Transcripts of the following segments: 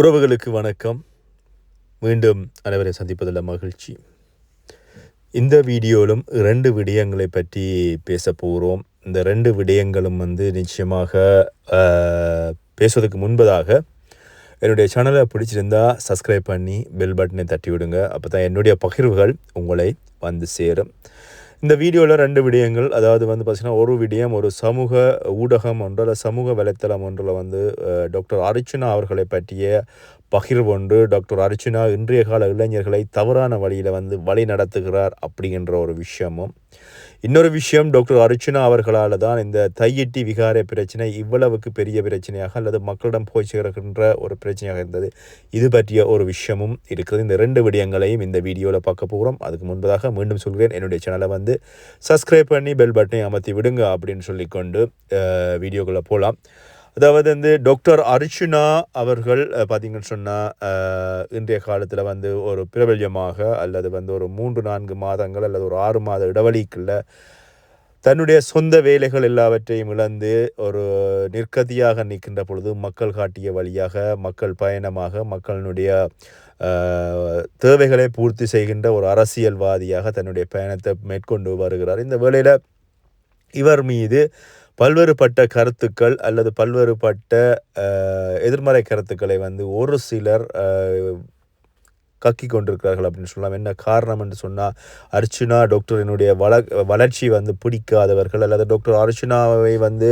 உறவுகளுக்கு வணக்கம். மீண்டும் அனைவரை சந்திப்பதில் மகிழ்ச்சி. இந்த வீடியோவிலும் ரெண்டு விடயங்களை பற்றி பேச போகிறோம். இந்த ரெண்டு விடயங்களும் வந்து நிச்சயமாக பேசுவதற்கு முன்பதாக என்னுடைய சேனலை பிடிச்சிருந்தா சப்ஸ்கிரைப் பண்ணி பெல் பட்டனை தட்டி விடுங்க அப்போ தான் என்னுடைய பகிர்வுகள் உங்களை வந்து சேரும். இந்த வீடியோவில் ரெண்டு விடயங்கள் அதாவது வந்து பார்த்திங்கன்னா ஒரு விடயம் ஒரு சமூக ஊடகம் ஒன்று இல்லை சமூக வலைத்தளம் ஒன்றில் வந்து டாக்டர் அர்ச்சுனா அவர்களை பற்றிய பகிர்வொன்று டாக்டர் அர்ச்சுனா இன்றைய கால இளைஞர்களை தவறான வழியில் வந்து வழி நடத்துகிறார் அப்படிங்கிற ஒரு விஷயமும் இன்னொரு விஷயம் டாக்டர் அர்ச்சனா அவர்களால் தான் இந்த தையிட்டி விகார பிரச்சனை இவ்வளவுக்கு பெரிய பிரச்சனையாக அல்லது மக்களிடம் போய் சேர்கின்ற ஒரு பிரச்சனையாக இருந்தது. இது பற்றிய ஒரு விஷயமும் இருக்குது இந்த ரெண்டு விடயங்களையும் இந்த வீடியோவில் பார்க்க போகிறோம் அதுக்கு முன்பதாக மீண்டும் சொல்கிறேன். என்னுடைய சேனலை வந்து சப்ஸ்கிரைப் பண்ணி பெல் பட்டனை அமர்த்தி விடுங்க அப்படின்னு சொல்லிக்கொண்டு வீடியோக்குள்ளே போகலாம் அதாவது வந்து டாக்டர் அர்ச்சுனா அவர்கள் பார்த்தீங்கன்னு சொன்னால் இன்றைய காலத்தில் வந்து ஒரு பிரபல்யமாக அல்லது வந்து ஒரு மூன்று நான்கு மாதங்கள் அல்லது ஒரு ஆறு மாத இடைவெளிக்குள்ள தன்னுடைய சொந்த வேலைகள் எல்லாவற்றையும் இழந்து ஒரு நிற்கதியாக நிற்கின்ற பொழுது மக்கள் காட்டிய வழியாக மக்கள் பயணமாக மக்களினுடைய தேவைகளை பூர்த்தி செய்கின்ற ஒரு அரசியல்வாதியாக தன்னுடைய பயணத்தை மேற்கொண்டு வருகிறார். இந்த வேளையில் இவர் மீது பல்வேறுபட்ட கருத்துக்கள் அல்லது பல்வேறுபட்ட எதிர்மறை கருத்துக்களை வந்து ஒரு சிலர் கக்கி கொண்டிருக்கிறார்கள் அப்படின்னு சொல்லலாம். என்ன காரணம் என்று சொன்னால் அர்ச்சுனா டாக்டரினுடைய வள வளர்ச்சி வந்து பிடிக்காதவர்கள் அல்லது டாக்டர் அர்ச்சனாவை வந்து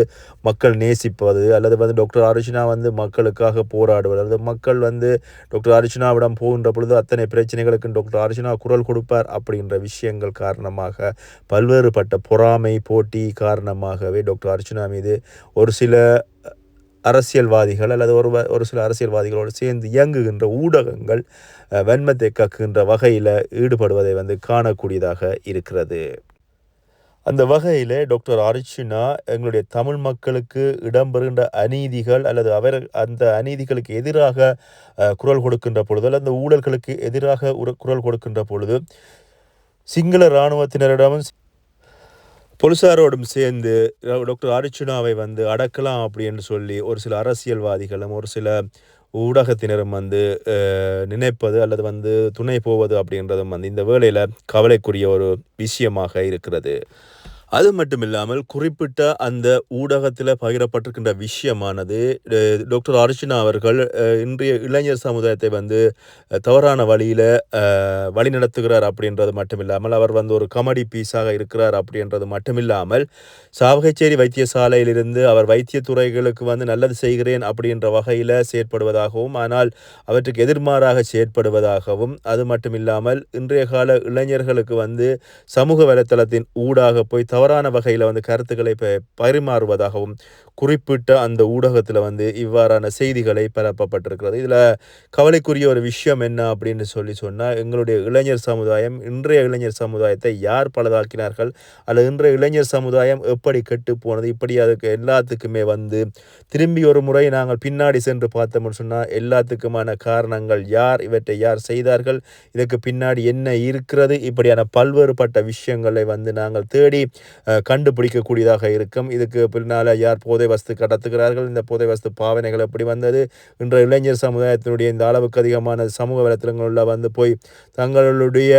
மக்கள் நேசிப்பது அல்லது வந்து டாக்டர் அர்ச்சனா வந்து மக்களுக்காக போராடுவது அல்லது மக்கள் வந்து டாக்டர் அர்ச்சனாவிடம் போகின்ற பொழுது அத்தனை பிரச்சனைகளுக்கு டாக்டர் அர்ச்சனா குரல் கொடுப்பார் அப்படின்ற விஷயங்கள் காரணமாக பல்வேறுபட்ட பொறாமை போட்டி காரணமாகவே டாக்டர் அர்ச்சனா மீது ஒரு சில அரசியல்வாதிகள் அல்லது ஒரு ஒரு சில அரசியல்வாதிகளோடு சேர்ந்து இயங்குகின்ற ஊடகங்கள் வெண்மத்தை வன்மத்தை கக்குகின்ற வகையில் ஈடுபடுவதை வந்து காணக்கூடியதாக இருக்கிறது. அந்த வகையில் டாக்டர் அர்ச்சுனா எங்களுடைய தமிழ் மக்களுக்கு இடம்பெறுகின்ற அநீதிகள் அல்லது அவர் அந்த அநீதிகளுக்கு எதிராக குரல் கொடுக்கின்ற பொழுது அல்லது அந்த ஊழல்களுக்கு எதிராக குரல் கொடுக்கின்ற பொழுது சிங்கள இராணுவத்தினரிடமும் போலீசாரோடும் சேர்ந்து டாக்டர் அரிச்சுனாவை அர்ச்சுனாவை வந்து அடக்கலாம் அப்படின்னு சொல்லி ஒரு சில அரசியல்வாதிகளும் ஒரு சில ஊடகத்தினரும் வந்து நினைப்பது அல்லது வந்து துணை போவது அப்படின்றதும் வந்து இந்த வேளையில் கவலைக்குரிய ஒரு விஷயமாக இருக்கிறது. அது மட்டும் இல்லாமல் குறிப்பிட்ட அந்த ஊடகத்தில் பகிரப்பட்டிருக்கின்ற விஷயமானது டாக்டர் அர்ச்சனா அவர்கள் இன்றைய இளைஞர் சமுதாயத்தை வந்து தவறான வழியில் வழி நடத்துகிறார் அப்படின்றது மட்டும் இல்லாமல் அவர் வந்து ஒரு கமெடி பீஸாக இருக்கிறார் அப்படின்றது மட்டும் இல்லாமல் சாவகச்சேரி வைத்தியசாலையிலிருந்து அவர் வைத்தியத்துறைகளுக்கு வந்து நல்லது செய்கிறேன் அப்படின்ற வகையில் செயற்படுவதாகவும் ஆனால் அவற்றுக்கு எதிர்மாறாக செயற்படுவதாகவும் அது மட்டும் இல்லாமல் இன்றைய கால இளைஞர்களுக்கு வந்து சமூக வலைத்தளத்தின் ஊடாக போய் தவறான வகையில் வந்து கருத்துக்களை பரிமாறுவதாகவும் குறிப்பிட்ட அந்த ஊடகத்தில் வந்து இவ்வாறான செய்திகளை பரப்பப்பட்டிருக்கிறது. இதில் கவலைக்குரிய ஒரு விஷயம் என்ன அப்படின்னு சொல்லி சொன்னால் எங்களுடைய இளைஞர் சமுதாயம் இன்றைய இளைஞர் சமுதாயத்தை யார் பலதாக்கினார்கள் அல்லது இன்றைய இளைஞர் சமுதாயம் எப்படி கெட்டு போனது? இப்படி அதுக்கு எல்லாத்துக்குமே வந்து திரும்பி ஒரு முறை நாங்கள் பின்னாடி சென்று பார்த்தோம்னு சொன்னால் எல்லாத்துக்குமான காரணங்கள் யார்? இவற்றை யார் செய்தார்கள்? இதற்கு பின்னாடி என்ன இருக்கிறது? இப்படியான பல்வேறுபட்ட விஷயங்களை வந்து நாங்கள் தேடி கண்டுபிடிக்கக்கூடியதாக இருக்கும். இதுக்கு பின்னால் யார் போதை வஸ்து கடத்துகிறார்கள்? இந்த போதை வஸ்து பாவனைகள் எப்படி வந்தது? இன்றைய இளைஞர் சமுதாயத்தினுடைய இந்த அளவுக்கு அதிகமான சமூக வலைத்தளங்களில் வந்து போய் தங்களுடைய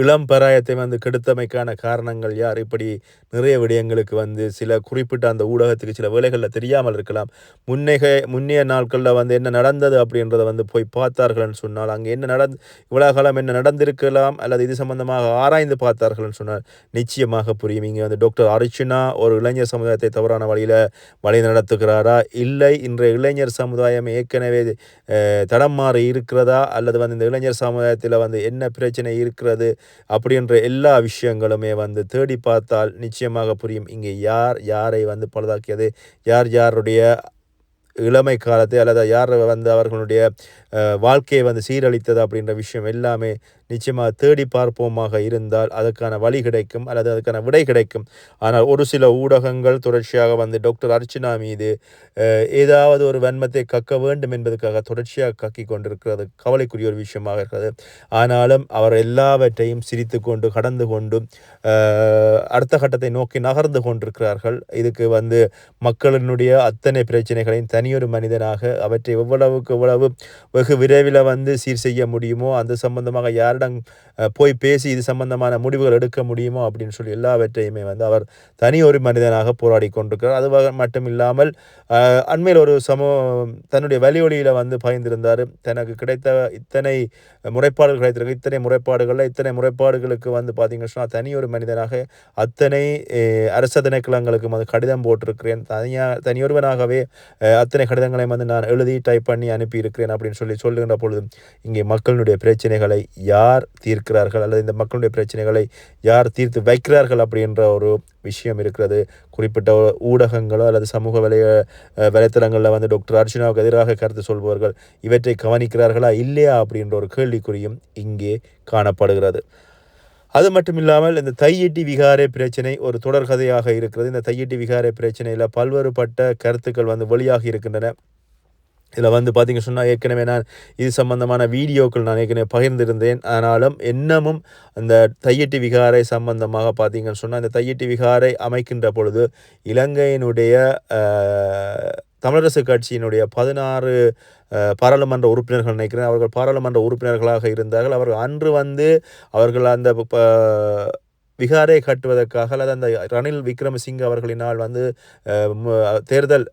இளம் பராயத்தை வந்து கெடுத்தமைக்கான காரணங்கள் யார்? இப்படி நிறைய விடயங்களுக்கு வந்து சில குறிப்பிட்ட அந்த ஊடகத்துக்கு சில வேலைகளில் தெரியாமல் இருக்கலாம். முன்னைக முன்னைய நாட்களில் வந்து என்ன நடந்தது அப்படின்றத வந்து போய் பார்த்தார்கள்னு சொன்னால் அங்கே என்ன நடந் இவ்வளோ காலம் என்ன நடந்திருக்கலாம் அல்லது இது சம்பந்தமாக ஆராய்ந்து பார்த்தார்கள்னு சொன்னால் நிச்சயமாக புரியும். இங்கே வந்து டாக்டர் அர்ச்சுனா ஒரு இளைஞர் சமுதாயத்தை தவறான வழியில் வழி நடத்துகிறாரா? இல்லை. இன்றைய இளைஞர் சமுதாயம் ஏற்கனவே தடம் மாறி இருக்கிறதா? அல்லது வந்து இந்த இளைஞர் சமுதாயத்தில் வந்து என்ன பிரச்சனை இருக்கிறது அப்படின்ற எல்லா விஷயங்களுமே வந்து தேடி பார்த்தால் நிச்சயமாக புரியும். இங்கே யார் யாரை வந்து பழுதாக்கியது? யார் யாருடைய இளமை காலத்தை அல்லது யார் வந்து அவர்களுடைய வாழ்க்கையை வந்து சீரழித்தது அப்படின்ற விஷயம் எல்லாமே நிச்சயமாக தேடி பார்ப்போமாக இருந்தால் அதுக்கான வழி கிடைக்கும் அல்லது அதுக்கான விடை கிடைக்கும். ஆனால் ஒரு சில ஊடகங்கள் தொடர்ச்சியாக வந்து டாக்டர் அர்ச்சனா மீது ஏதாவது ஒரு வன்மத்தை கக்க வேண்டும் என்பதற்காக தொடர்ச்சியாக கக்கி கொண்டிருக்கிறது. கவலைக்குரிய ஒரு விஷயமாக இருக்கிறது. ஆனாலும் அவர் எல்லாவற்றையும் சிரித்து கொண்டு கடந்து கொண்டு அடுத்த கட்டத்தை நோக்கி நகர்ந்து கொண்டிருக்கிறார்கள். இதுக்கு வந்து மக்களினுடைய அத்தனை பிரச்சனைகளையும் தனியொரு மனிதனாக அவற்றை எவ்வளவுக்கு எவ்வளவு வெகு விரைவில் வந்து சீர் செய்ய முடியுமோ அந்த சம்பந்தமாக யாரிடம் போய் பேசி இது சம்பந்தமான முடிவுகள் எடுக்க முடியுமோ அப்படின்னு சொல்லி எல்லாவற்றையுமே வந்து அவர் தனி ஒரு மனிதனாக போராடி கொண்டிருக்கிறார். அது மட்டும் இல்லாமல் அண்மையில் ஒரு சமூ தன்னுடைய வழியொலியில் வந்து பயந்திருந்தார். தனக்கு கிடைத்த இத்தனை முறைப்பாடுகள் கிடைத்திருக்கு. இத்தனை முறைப்பாடுகளில் இத்தனை முறைப்பாடுகளுக்கு வந்து பார்த்தீங்கன்னு சொன்னால் தனி ஒரு மனிதனாக அத்தனை அரச திணைக்களங்களுக்கு வந்து கடிதம் போட்டிருக்கிறேன். தனியாக தனியொருவனாகவே அத்தனை கடிதங்களையும் வந்து நான் எழுதி டைப் பண்ணி அனுப்பியிருக்கிறேன் அப்படின்னு சொல்லி சொல்லுகின்ற பொழுது இங்கே மக்களுடைய பிரச்சனைகளை யார் யார் தீர்க்கிறார்கள்? அல்லது இந்த மக்களுடைய பிரச்சனைகளை யார் தீர்த்து வைக்கிறார்கள் அப்படின்ற ஒரு விஷயம் இருக்கிறது. குறிப்பிட்ட ஊடகங்களோ அல்லது சமூக வலைய வலைத்தளங்களில் வந்து டாக்டர் அர்ஜுனாவுக்கு எதிராக கருத்து சொல்பவர்கள் இவற்றை கவனிக்கிறார்களா இல்லையா அப்படின்ற ஒரு கேள்விக்குறியும் இங்கே காணப்படுகிறது. அது மட்டும் இல்லாமல் இந்த தையெட்டி விகாரை பிரச்சனை ஒரு தொடர்கதையாக இருக்கிறது. இந்த தையெட்டி விகாரை பிரச்சனையில் பல்வேறுபட்ட கருத்துக்கள் வந்து வெளியாகி இருக்கின்றன. இதில் வந்து பார்த்திங்க சொன்னால் ஏற்கனவே நான் இது சம்பந்தமான வீடியோக்கள் நான் ஏற்கனவே பகிர்ந்திருந்தேன். ஆனாலும் இன்னமும் அந்த தையட்டி விகாரை சம்பந்தமாக பார்த்தீங்கன்னு சொன்னால் இந்த தையட்டி விகாரை அமைக்கின்ற பொழுது இலங்கையினுடைய தமிழரசு கட்சியினுடைய பதினாறு பாராளுமன்ற உறுப்பினர்கள் நினைக்கிறேன். அவர்கள் பாராளுமன்ற உறுப்பினர்களாக இருந்தார்கள். அவர்கள் அன்று வந்து அவர்கள் அந்த விகாரை கட்டுவதற்காக அல்லது அந்த ரணில் விக்ரமசிங்க அவர்களினால் வந்து தேர்தல்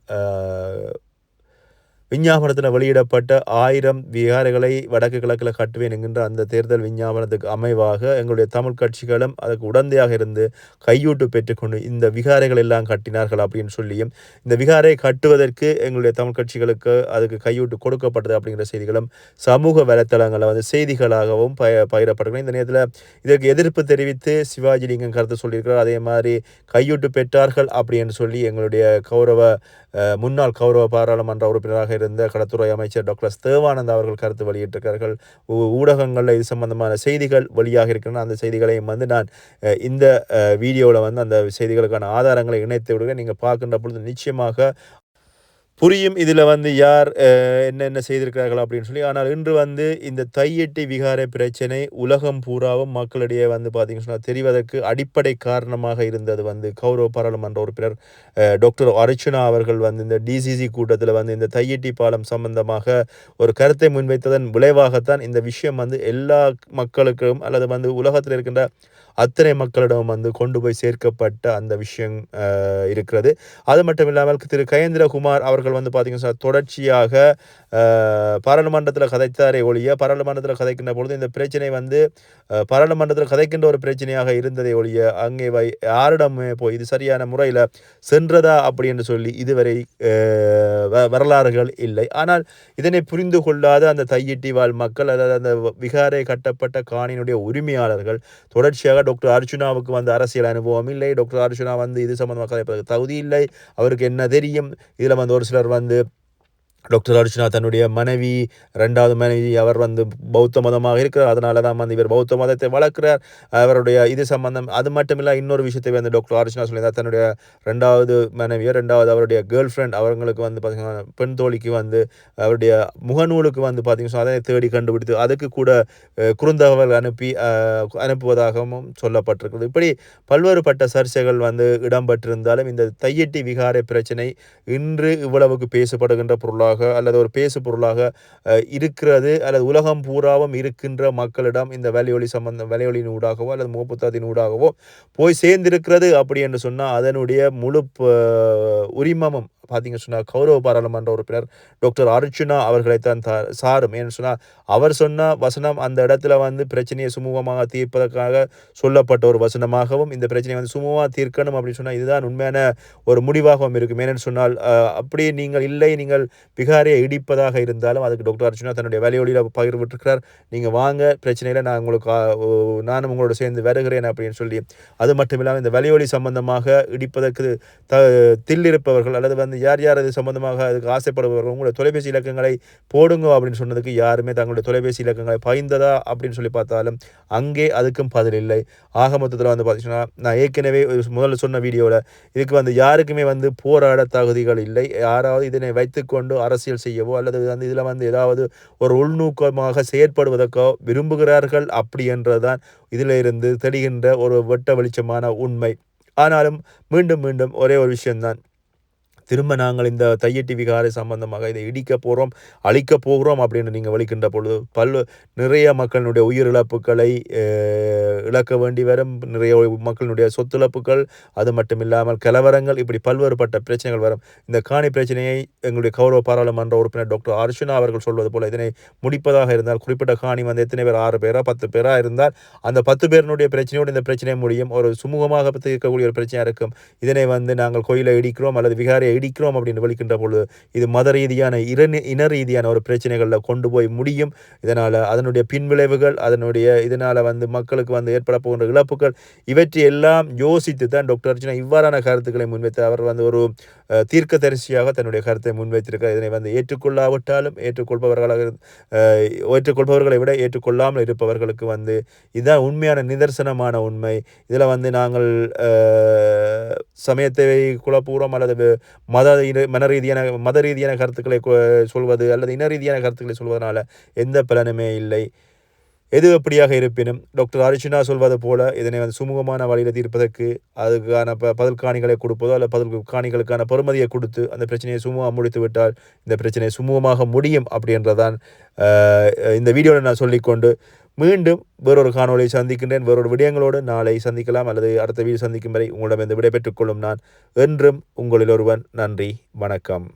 விஞ்ஞாபனத்தில் வெளியிடப்பட்ட ஆயிரம் விகாரைகளை வடக்கு கிழக்கில் கட்டுவேன் என்கின்ற அந்த தேர்தல் விஞ்ஞாபனத்துக்கு அமைவாக எங்களுடைய தமிழ் கட்சிகளும் அதுக்கு உடந்தையாக இருந்து கையூட்டு பெற்றுக்கொண்டு இந்த விகாரைகள் எல்லாம் கட்டினார்கள் அப்படின்னு சொல்லியும் இந்த விகாரை கட்டுவதற்கு எங்களுடைய தமிழ் கட்சிகளுக்கு அதுக்கு கையூட்டு கொடுக்கப்பட்டது அப்படிங்கிற செய்திகளும் சமூக வலைத்தளங்களில் வந்து செய்திகளாகவும் பய பகிரப்படுகிறது இந்த நேரத்தில் இதற்கு எதிர்ப்பு தெரிவித்து சிவாஜி லிங்கம் கருத்து சொல்லியிருக்கிறார். அதே மாதிரி கையூட்டு பெற்றார்கள் அப்படின்னு சொல்லி எங்களுடைய கௌரவ முன்னாள் கௌரவ பாராளுமன்ற உறுப்பினராக இருந்த கடத்துறை அமைச்சர் டாக்டர் தேவானந்த் அவர்கள் கருத்து வெளியிட்டிருக்கிறார்கள். ஊடகங்களில் இது சம்பந்தமான செய்திகள் வெளியாக இருக்கின்றன. அந்த செய்திகளையும் வந்து நான் இந்த வீடியோவில் வந்து அந்த செய்திகளுக்கான ஆதாரங்களை இணைத்து விடுங்க நீங்கள் பார்க்கின்ற பொழுது நிச்சயமாக புரியும் இதில் வந்து யார் என்னென்ன செய்திருக்கிறார்கள் அப்படின்னு சொல்லி. ஆனால் இன்று வந்து இந்த தையெட்டி விகார பிரச்சனை உலகம் பூராவும் மக்களிடையே வந்து பார்த்திங்கன்னு சொன்னால் தெரிவதற்கு அடிப்படை காரணமாக இருந்தது வந்து கௌரவ பாராளுமன்ற உறுப்பினர் டாக்டர் அர்ச்சனா அவர்கள் வந்து இந்த டிசிசி கூட்டத்தில் வந்து இந்த தையெட்டி பாலம் சம்பந்தமாக ஒரு கருத்தை முன்வைத்ததன் விளைவாகத்தான் இந்த விஷயம் வந்து எல்லா மக்களுக்கும் அல்லது வந்து உலகத்தில் இருக்கின்ற அத்தனை மக்களிடம் வந்து கொண்டு போய் சேர்க்கப்பட்ட அந்த விஷயம் இருக்கிறது. அது மட்டும் இல்லாமல் திரு. கயேந்திரகுமார் அவர்கள் வந்து பார்த்தீங்கன்னா தொடர்ச்சியாக பாராளுமன்றத்தில் கதைத்தாரே ஒழிய பாராளுமன்றத்தில் கதைக்கின்ற பொழுது இந்த பிரச்சனை வந்து பாராளுமன்றத்தில் கதைக்கின்ற ஒரு பிரச்சனையாக இருந்ததை ஒழிய அங்கே வை யாரிடமே போய் இது சரியான முறையில் சென்றதா அப்படி என்று சொல்லி இதுவரை வரலாறுகள் இல்லை. ஆனால் இதனை புரிந்து கொள்ளாத அந்த தையிட்டி வாழ் மக்கள் அதாவது அந்த விகாரை கட்டப்பட்ட காணியினுடைய உரிமையாளர்கள் தொடர்ச்சியாக டாக்டர் அர்ஜுனாவுக்கு வந்து அரசியல் அனுபவம் இல்லை. டாக்டர் அர்ஜுனா வந்து இது சம்மந்தமாக தகுதி இல்லை. அவருக்கு என்ன தெரியும்? இதில் வந்து ஒரு சிலர் வந்து டாக்டர் அர்ச்சனா தன்னுடைய மனைவி ரெண்டாவது மனைவி அவர் வந்து பௌத்த மதமாக இருக்கிறார். அதனால தான் வந்து இவர் பௌத்த மதத்தை வளர்க்கிறார். அவருடைய இது சம்பந்தம் அது மட்டும் இல்லை இன்னொரு விஷயத்தை வந்து டாக்டர் அர்ச்சனா சொல்லியிருந்தார். தன்னுடைய ரெண்டாவது மனைவியோ ரெண்டாவது அவருடைய கேர்ள் ஃப்ரெண்ட் அவங்களுக்கு வந்து பார்த்திங்கன்னா பெண் தோழிக்கு வந்து அவருடைய முகநூலுக்கு வந்து பார்த்திங்கன்னா அதை தேடி கண்டுபிடித்து அதுக்கு கூட குறுந்தகவல் அனுப்பி அனுப்புவதாகவும் சொல்லப்பட்டிருக்கிறது. இப்படி பல்வேறுபட்ட சர்ச்சைகள் வந்து இடம்பெற்றிருந்தாலும் இந்த தையட்டி விகார பிரச்சனை இன்று இவ்வளவுக்கு பேசப்படுகின்ற பொருளாக பொருளாக அல்லது ஒரு பேசு பொருளாக இருக்கிறது அல்லது உலகம் பூராவும் இருக்கின்ற மக்களிடம் இந்த வலையொலி சம்பந்தம் வலையொலியின் ஊடாகவோ அல்லது முகப்புத்தகத்தின் ஊடாகவோ போய் சேர்ந்திருக்கிறது அப்படி என்று சொன்னால் அதனுடைய முழு உரிமமும் பார்த்தீங்க சொன்னால் கௌரவ பாராளுமன்ற உறுப்பினர் டாக்டர் அர்ஜுனா அவர்களைத்தான் த சாரும். ஏன்னு சொன்னால் அவர் சொன்ன வசனம் அந்த இடத்துல வந்து பிரச்சனையை சுமூகமாக தீர்ப்பதற்காக சொல்லப்பட்ட ஒரு வசனமாகவும் இந்த பிரச்சனையை வந்து சுமூகமாக தீர்க்கணும் அப்படின்னு சொன்னால் இதுதான் உண்மையான ஒரு முடிவாகவும் இருக்கும். ஏன்னு சொன்னால் அப்படியே நீங்கள் இல்லை நீங்கள் விகாரியை இடிப்பதாக இருந்தாலும் அதுக்கு டாக்டர் அர்ஜுனா தன்னுடைய வேலையொலியில் பகிர்விட்டிருக்கிறார். நீங்கள் வாங்க பிரச்சனையில் நான் உங்களுக்கு நானும் உங்களோட சேர்ந்து வருகிறேன் அப்படின்னு சொல்லி. அது மட்டும் இல்லாமல் இந்த வலியொலி சம்பந்தமாக இடிப்பதற்கு த தில்லிருப்பவர்கள் அல்லது வந்து யார் யார் அது சம்பந்தமாக அதுக்கு ஆசைப்படுபவர்கள் உங்களுடைய தொலைபேசி இலக்கங்களை போடுங்க அப்படின்னு சொன்னதுக்கு யாருமே தங்களுடைய தொலைபேசி இலக்கங்களை பகிர்ந்ததா அப்படின்னு சொல்லி பார்த்தாலும் அங்கே அதுக்கும் பதில் இல்லை. ஆக மொத்தத்தில் வந்து பார்த்தீங்கன்னா நான் ஏற்கனவே முதல்ல சொன்ன வீடியோவில் இதுக்கு வந்து யாருக்குமே வந்து போராட தகுதிகள் இல்லை. யாராவது இதனை வைத்துக்கொண்டு அரசியல் செய்யவோ அல்லது வந்து இதில் வந்து ஏதாவது ஒரு உள்நோக்கமாக செயற்படுவதற்கோ விரும்புகிறார்கள் அப்படி என்றுதான் இதில் இருந்து தெரிகின்ற ஒரு வெட்ட வெளிச்சமான உண்மை. ஆனாலும் மீண்டும் மீண்டும் ஒரே ஒரு விஷயம்தான். திரும்ப நாங்கள் இந்த தையட்டி விகாரை சம்பந்தமாக இதை இடிக்க போகிறோம் அழிக்க போகிறோம் அப்படின்னு நீங்கள் வலிக்கின்ற பொழுது பல்வ நிறைய மக்களினுடைய உயிரிழப்புகளை இழக்க வேண்டி வரும். நிறைய மக்களினுடைய சொத்துழப்புகள் அது மட்டும் இல்லாமல் கலவரங்கள் இப்படி பல்வேறுபட்ட பிரச்சனைகள் வரும். இந்த காணி பிரச்சனையை எங்களுடைய கௌரவ பாராளுமன்ற உறுப்பினர் டாக்டர் அர்ஷனா அவர்கள் சொல்வது போல் இதனை முடிப்பதாக இருந்தால் குறிப்பிட்ட காணி வந்து எத்தனை பேர் ஆறு பேரா பத்து பேரா இருந்தால் அந்த பத்து பேரினுடைய பிரச்சனையோடு இந்த பிரச்சனை முடியும். ஒரு சுமூகமாக தீர்க்கக்கூடிய ஒரு பிரச்சனையாக இருக்கும். இதனை வந்து நாங்கள் கோயிலை இடிக்கிறோம் அல்லது விகாரியை இடிக்கிறோம் அப்படின்னு வலிக்கின்ற பொழுது இது மத ரீதியான இன இன ரீதியான ஒரு பிரச்சனைகளில் கொண்டு போய் முடியும். இதனால் அதனுடைய பின்விளைவுகள் அதனுடைய இதனால் வந்து மக்களுக்கு வந்து ஏற்பட போகின்ற இழப்புகள் இவற்றை எல்லாம் யோசித்து தான் டாக்டர் அர்ச்சனா இவ்வாறான கருத்துக்களை முன்வைத்து அவர் வந்து ஒரு தீர்க்க தரிசியாக தன்னுடைய கருத்தை முன்வைத்திருக்கிறார். இதனை வந்து ஏற்றுக்கொள்ளாவிட்டாலும் ஏற்றுக்கொள்பவர்களாக ஏற்றுக்கொள்பவர்களை விட ஏற்றுக்கொள்ளாமல் இருப்பவர்களுக்கு வந்து இதுதான் உண்மையான நிதர்சனமான உண்மை. இதில் வந்து நாங்கள் சமயத்தை குழப்புகிறோம் அல்லது மத மன ரீதியான மத ரீதியான கருத்துக்களை சொல்வது அல்லது இன ரீதியான கருத்துக்களை சொல்வதனால எந்த பலனுமே இல்லை. எது எப்படியாக இருப்பினும் டாக்டர் அர்ச்சுனா சொல்வது போல இதனை வந்து சுமூகமான வழியில் தீர்ப்பதற்கு அதுக்கான ப பதில் காணிகளை கொடுப்பதோ அல்ல பதில் காணிகளுக்கான பெறுமதியை கொடுத்து அந்த பிரச்சனையை சுமூகமாக முடித்து விட்டால் இந்த பிரச்சனை சுமூகமாக முடியும் அப்படின்றதான் இந்த வீடியோவில் நான் சொல்லிக்கொண்டு மீண்டும் வேறொரு காணொலியை சந்திக்கின்றேன். வேறொரு விடயங்களோடு நாளை சந்திக்கலாம் அல்லது அடுத்த வீடு சந்திக்கும் வரை உங்களிடம் இந்த விடைபெற்றுக் கொள்ளும் நான் என்றும் உங்களில் ஒருவன். நன்றி. வணக்கம்.